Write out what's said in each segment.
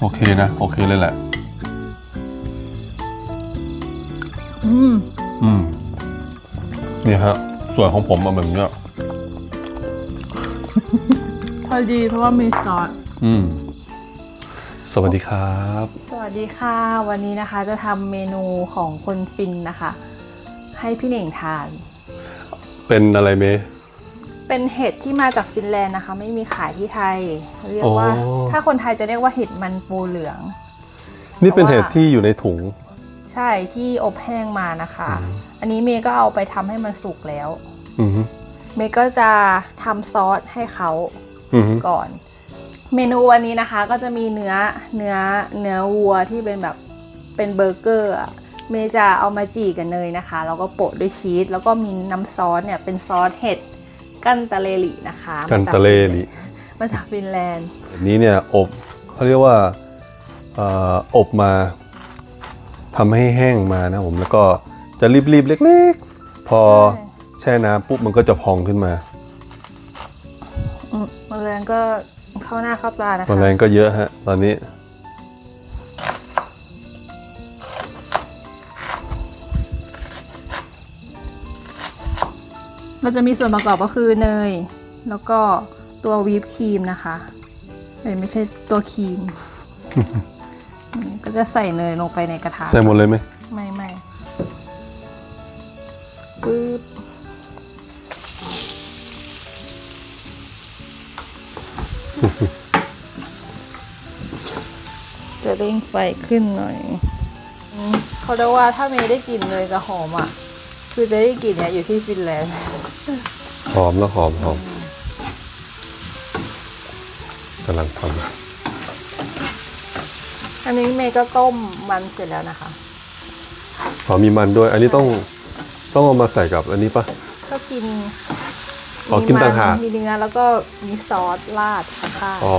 โอเคนะ โอเคเลยแหละ อืมอืมนี่ฮะ ส่วนของผมมาแบบเนี้ยพอดีเพราะว่ามีซอส อืม สวัสดีครับ สวัสดีค่ะ วันนี้นะคะจะทำเมนูของคนฟินนะคะ ให้พี่เหน่งทาน เป็นอะไรเมย์ เป็นเห็ดที่มาจากฟินแลนด์นะคะ ไม่มีขายที่ไทยเรียกว่าอ๋อถ้าคนไทยจะเรียกว่าเห็ดมันปูเหลือง นี่เป็นเพราะว่าเห็ดที่อยู่ในถุง ใช่ที่อบแห้งมานะคะ อืม อันนี้เมย์ก็เอาไปทำให้มันสุกแล้ว อืมเมย์ก็จะทำซอสให้เขาอืมก่อน เมนูวันนี้นะคะก็จะมีเนื้อเนื้อเนื้อวัวที่เป็นแบบเป็นเบอร์เกอร์อะเมย์จะเอามาจี่กับเนยนะคะ แล้วก็โปะด้วยชีสแล้วก็มีน้ำซอสเนี่ยเป็นซอสเห็ด กันตะเลรินะคะกันตะเลลิมาจากฟินแลนด์อันนี้เนี่ยอบเขาเรียกว่าเอ่ออบมาทำให้แห้งมานะผมแล้วก็จะรีบๆเล็กๆ พอแช่น้ำปุ๊บมันก็จะพองขึ้นมาอืมแมลงก็เข้าหน้าเข้าตานะคะแมลงก็เยอะฮะ ตอนนี้ เราจะมีส่วนประกอบก็คือเนย แล้วก็ตัววีปครีมนะคะเอ้ยไม่ใช่ตัวครีมอืมก็จะใส่เนยลงไปในกระทะใส่หมดเลยไหมไม่ไม่ปึ๊บจะเร่งไฟขึ้นหน่อยอืมเขาเรียกว่าถ้าเมย์ได้กลิ่นเลยกับหอมอะ คือจะได้กลิ่นเนี่ยอยู่ที่ฟินแลนด์ห อมแล้วหอมหอมกำลังทอันนี้เมย์ก็ต้มมันเสร็จแล้วนะคะำหอมมีมันด้วย อันนี้ต้องต้องเอามาใส่กับอันนี้ปะก็กินอ๋อกินต่างหากมีเนื้อแล้วก็มีซอสราดข้างอ๋อ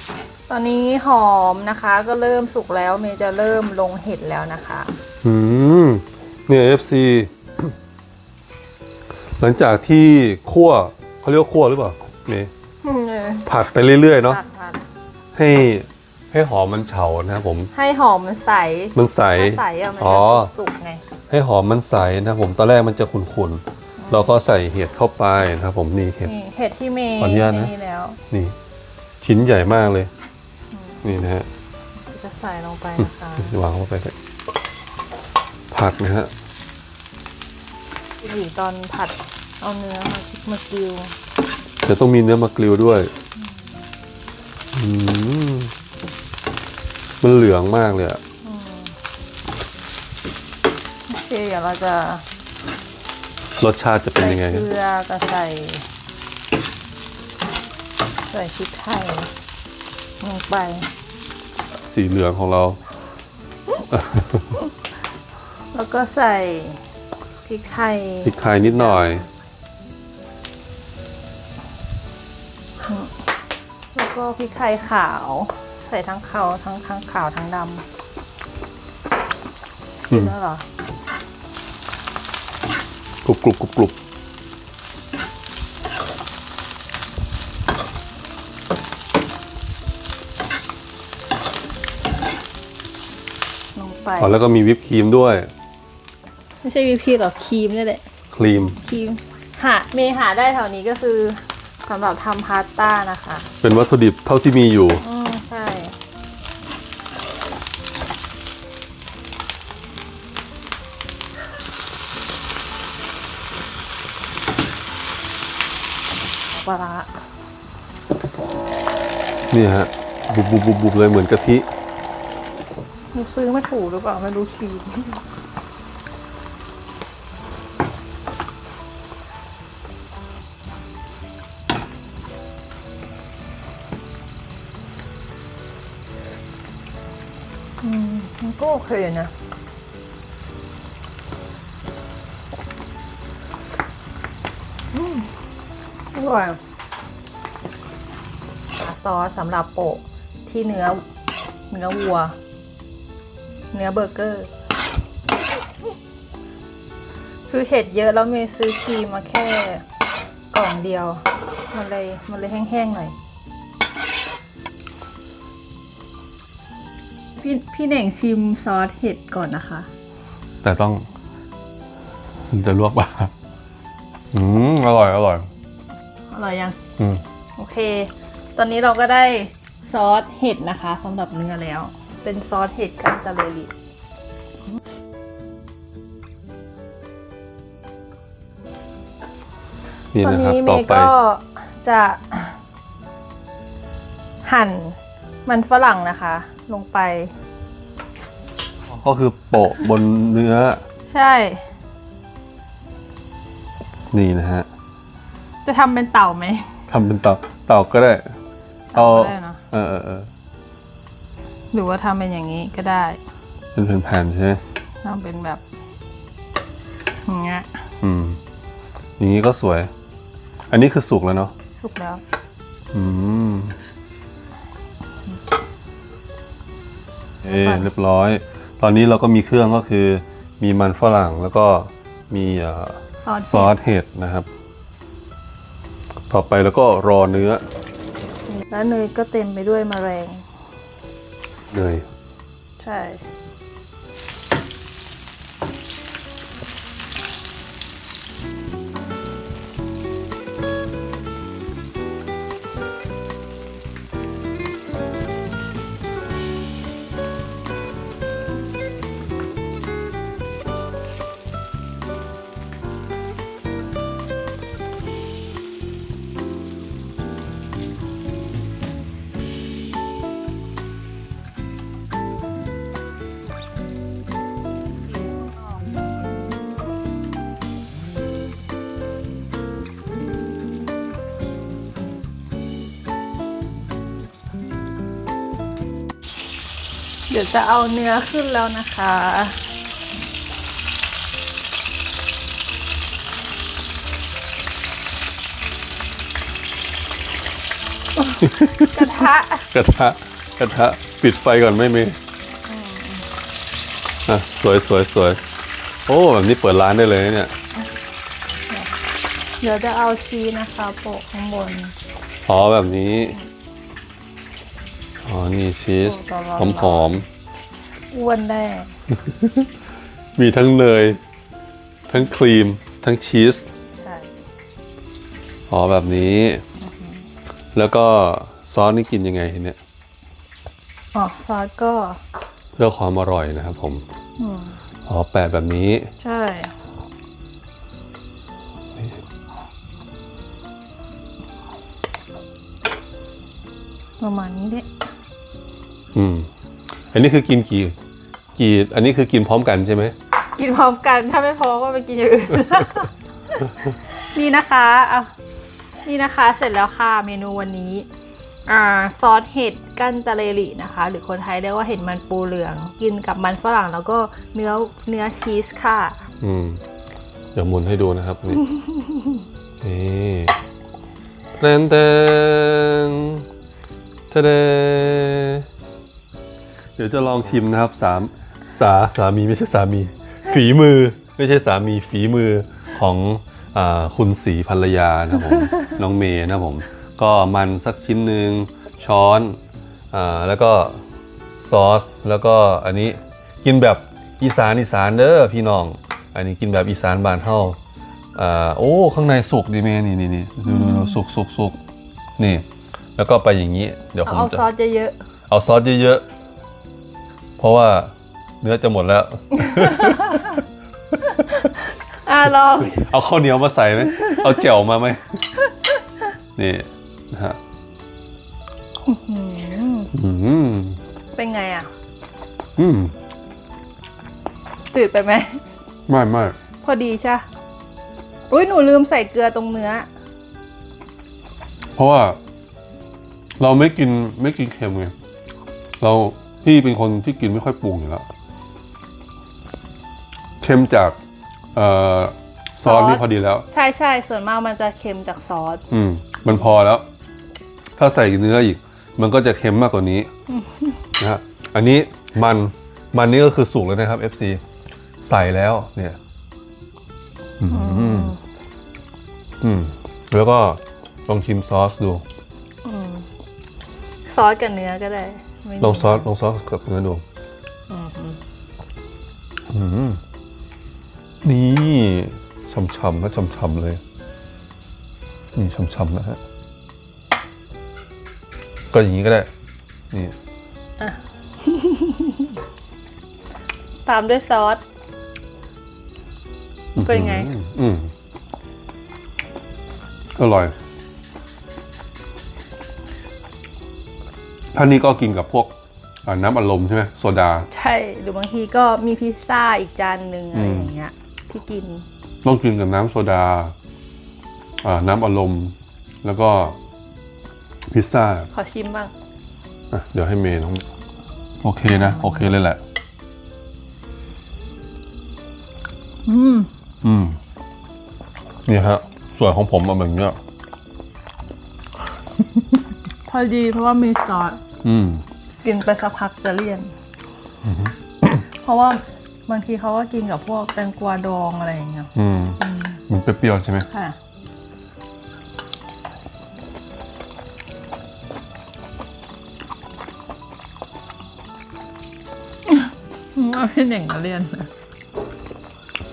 ๆตอนนี้หอมนะคะ ก็เริ่มสุกแล้ว เมย์จะเริ่มลงเห็ดแล้วนะคะ อืมเนี่ย FC หลังจากที่คั่วเขาเรียกว่าคั่วหรือเปล่าเมย์ผัดไปเรื่อยๆเนาะผัดผัดให้ให้หอมมันเฉานะครับผมให้หอมมันใสมันใส ถ้าใสอะมันอ๋จะอ สุกๆไง ให้หอมมันใสนะครับผมตอนแรกมันจะขุ่นๆเราก็ใส่เห็ดเข้าไปนะครับผมนี่เห็ด นี่เห็ดที่เมย์ขออนุญาตนะนี่แล้วนี่ ชิ้นใหญ่มากเลย นี่นะฮะ จะใส่ลงไปนะคะ วางเข้าไปเลยผัดนะฮะ หรือตอนผัดเอาเนื้อมาจิกมากิวเดี๋ยวต้องมีเนื้อมากริวด้วยอืมมันเหลืองมากเลยอะโอเคเดี๋ยวเราจะรสชาติจะเป็นใส่ยังไงเกลือกับใส่ ใส่พริกไทยลงไปสีเหลืองของเรา แล้วก็ใส่พ ริกไทยพริกไทยนิดหน่อย แล้วก็พริกไทยขาว ใส่ทั้งขาวทั้งทั้งขาวทั้งดำอืกินมแล้วเหรอกรุบกรุบกรุบกรุบลงไปอ๋อแล้วก็มีวิปครีมด้วย ไม่ใช่วิปครีมหรอกครีมนี่แหละครีม ครีมหาเมย์หาได้แถวนี้ก็คือสำหรับทำพาสต้านะคะ เป็นวัตถุดิบเท่าที่มีอยู่ อืมใช่ ปลาร้านี่ฮะ บุบบุบบุบบุบเลยเหมือนกะทิ หนูซื้อมาถูกหรือเปล่าไม่รู้ครีม อืมมันก็โอเคนะ อืมอร่อยซอสสำหรับโปะที่เนื้อเนื้อวัว เนื้อเบอร์เกอร์ คือเห็ดเยอะแล้วเมย์ซื้อครีมมาแค่กล่องเดียว มันเลยมันเลยแห้งๆหน่อย พี่พี่เน่งชิมซอสเห็ดก่อนนะคะ แต่ต้องมันจะลวกปากอืมอร่อยอร่อยอร่อยยัง อืมโอเค ตอนนี้เราก็ได้ซอสเห็ดนะคะสำหรับเนื้อแล้ว เป็นซอสเห็ดกันตะเลรินี่ตอนนะครับนี้เมต่อย์ไป ก็จะหั่น มันฝรั่งนะคะ ลงไป ก็คือโปะบนเนื้อ ใช่ นี่นะฮะ จะทำเป็นเต่าไหมทำเป็นเต่าเต่าก็ได้เอาเต่าก็ได้เนอะเออเออเออหรือว่าทำเป็นอย่างนี้ก็ได้เป็นแผ่นๆใช่ไหมทำเป็นแบบอย่างเงี้ยอืม อย่างนี้ก็สวย อันนี้คือสุกแล้วเนาะ สุกแล้ว อืม เอ๊เรียบร้อย ตอนนี้เราก็มีเครื่องก็คือ มีมันฝรั่งแล้วก็มีเอ่อซอสซอสเห็ดนะครับ ต่อไปแล้วก็รอเนื้อ แล้วเนยก็เต็มไปด้วยแมลงเนยใช่ เดี๋ยวจะเอาเนื้อขึ้นแล้วนะคะ กระทะกระทะกระทะปิดไฟก่อนไม่มีอะสวยสวยสวยโอ้แบบนี้เปิดร้านได้เลยนะเนี่ย เดี๋ยวจะเอาชีสนะคะโปะข้างบน อ๋อแบบนี้ อ๋อ นี่ชีสโอ้หตอลมอดหอมอ้วนได้ ๆ มีทั้งเนยทั้งครีม ทั้งชีส ใช่ อ๋อ แบบนี้ แล้วก็ซอสนี่กินยังไงทีเนี่ยอ๋อ ซอสก็ เพื่อความอร่อยนะครับผม อืม อ๋อ แปะแบบนี้ ใช่ ประมาณนี้เนี่ย อืม อันนี้คือกินกี่ กี่ อันนี้คือกินพร้อมกันใช่ไหม กินพร้อมกันถ้าไม่พอก็ไปกินอย่างอื่น นี่นะคะอะนี่นะคะเสร็จแล้วค่ะเมนูวันนี้ อ่าซอสเห็ดกั้นตะเลรินะคะ หรือคนไทยเรียกว่าเห็ดมันปูเหลือง กินกับมันฝรั่งแล้วก็เนื้อเนื้อชีสค่ะ อืม เดี๋ยวหมุนให้ดูนะครับ นี่ นี่เต้นเต้นเทเด เดี๋ยวจะลองชิมนะครับสามสาสามีไม่ใช่สามี ฝีมือไม่ใช่สามีฝีมือของอาคุณสีภรรยานะครับผม น้องเมย์นะครับผม ก็มันสักชิ้นหนึ่งช้อนอาแล้วก็ซอสแล้วก็อันนี้กินแบบอีสานอีสานเด้อพี่น้อง อันนี้กินแบบอีสานบ้านเฮาอ่าโอ้ข้างในสุกดีเมนี่นี่นี่ดูดูดูสุกสุกสุกนี่ แล้วก็ไปอย่างนี้ เดี๋ยวผมเอาจะซอสเยอะเอาซอสเยอะๆ เพราะว่าเนื้อจะหมดแล้วๆอะลอง เอาข้าวเหนียวมาใส่ไหม เอาแจ่วมาไหม นี่นะฮะอืมอืมเป็นไงอะอืมจืดไปไหม ไม่ไม่พอดีใช่ปะอุ้ยหนูลืมใส่เกลือตรงเนื้อ เพราะว่า เราไม่กินไม่กินเค็มไง เรา พี่เป็นคนที่กินไม่ค่อยปรุงอยู่แล้วเค็มจากเอ่อซอสซอสนี่พอดีแล้ว ใช่ใช่ส่วนมากมันจะเค็มจากซอสอืม มันพอแล้ว ถ้าใส่เนื้ออีก มันก็จะเค็มมากกว่านี้นะฮะอันนี้มันมันนี่ก็คือสุกแล้วนะครับ FC ใส่แล้ว เนี่ยอืมอืม แล้วก็ลองชิมซอสดูซอสกับเนื้อก็ได้ไม่มี ลองซอสลองซอสกับเนื้อดูออืมนี่ช่ำๆนะช่ำๆเลย นี่ช่ำๆนะฮะก็อย่างนี้ก็ได้ นี่ตามด้วยซอส เป็นไง อืมอืมอร่อย ท่านี้ก็กินกับพวกอ่าน้ำอัดลมใช่ไหมโซดา ใช่หรือบางทีก็มีพิซซ่าอีกจานหนึ่งอะไรอืมอย่างเงี้ยที่กิน ต้องกินกับน้ำโซดาอ่าน้ำอัดลมแล้วก็พิซซ่า ขอชิมบ้างอะเดี๋ยวให้เมย์น้อง โอเคนะ โอเคเลยแหละ อืม อืม นี่ฮะ ส่วนของผมมาแบบเนี้ยพ อดีเพราะว่ามีซอสอืม กินไปสักพักจะเลี่ยน เพราะว่าบางทีเขาก็กินกับพวกแตงกวาดองอะไรอย่างเงี้ยอืมมันเปรี้ยวๆใช่ไหมค่ะว่าพี่เน่งก็เลี่ยนนะ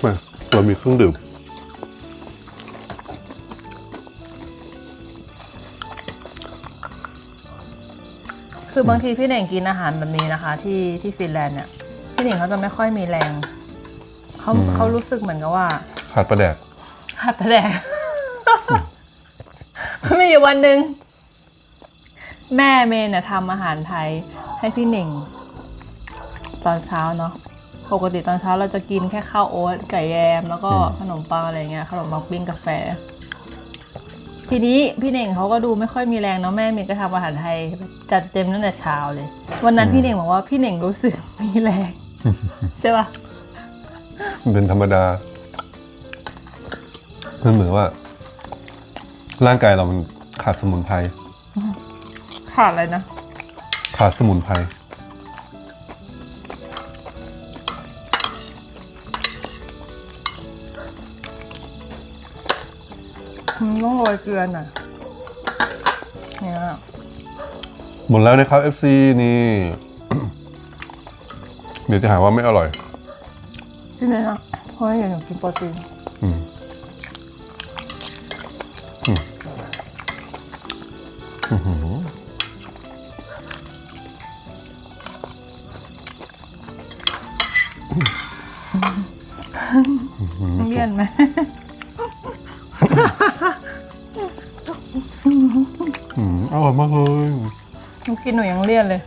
มาเรามีเครื่องดื่ม คือบางทีพี่เน่งกินอาหารแบบนี้นะคะ ที่ที่ฟินแลนด์เนี่ยพี่เน่งเขาจะไม่ค่อยมีแรงเขาอืม เขารู้สึกเหมือนกับว่าขาดประแดก ขาดแรง มีอยู่วันหนึ่งแม่เมย์เนี่ยทำอาหารไทยให้พี่เน่ง ตอนเช้าเนาะปกติตอนเช้าเราจะกินแค่ข้าวโอ๊ตไก่แยม แล้วก็อืม ขนมปังอะไรเงี้ยขนมปังปิ้งกาแฟ ทีนี้พี่เน่งเขาก็ดูไม่ค่อยมีแรงเนาะแม่เมย์ก็ทำอาหารไทยจัดเต็มตั้งแต่เช้าเลย วันนั้นพี่เน่งบอกว่าพี่เน่งรู้สึกมีแรงใช่ปะมันเป็นธรรมดามันเหมือนว่า ร่างกายเรามันขาดสมุนไพรขาดอะไรนะขาดสมุนไพร ต้องโรยเกลือหน่อยเนี่ยหมดแล้วนะครับ FC นี่ เดี๋ยวจะหาว่าไม่อร่อย ที่ไหนนะเพราะว่าอยากกินโปรตีนอืมอืมอื้อ ร่อยมากเลย หนูกินหนูยังเลี่ยนเลย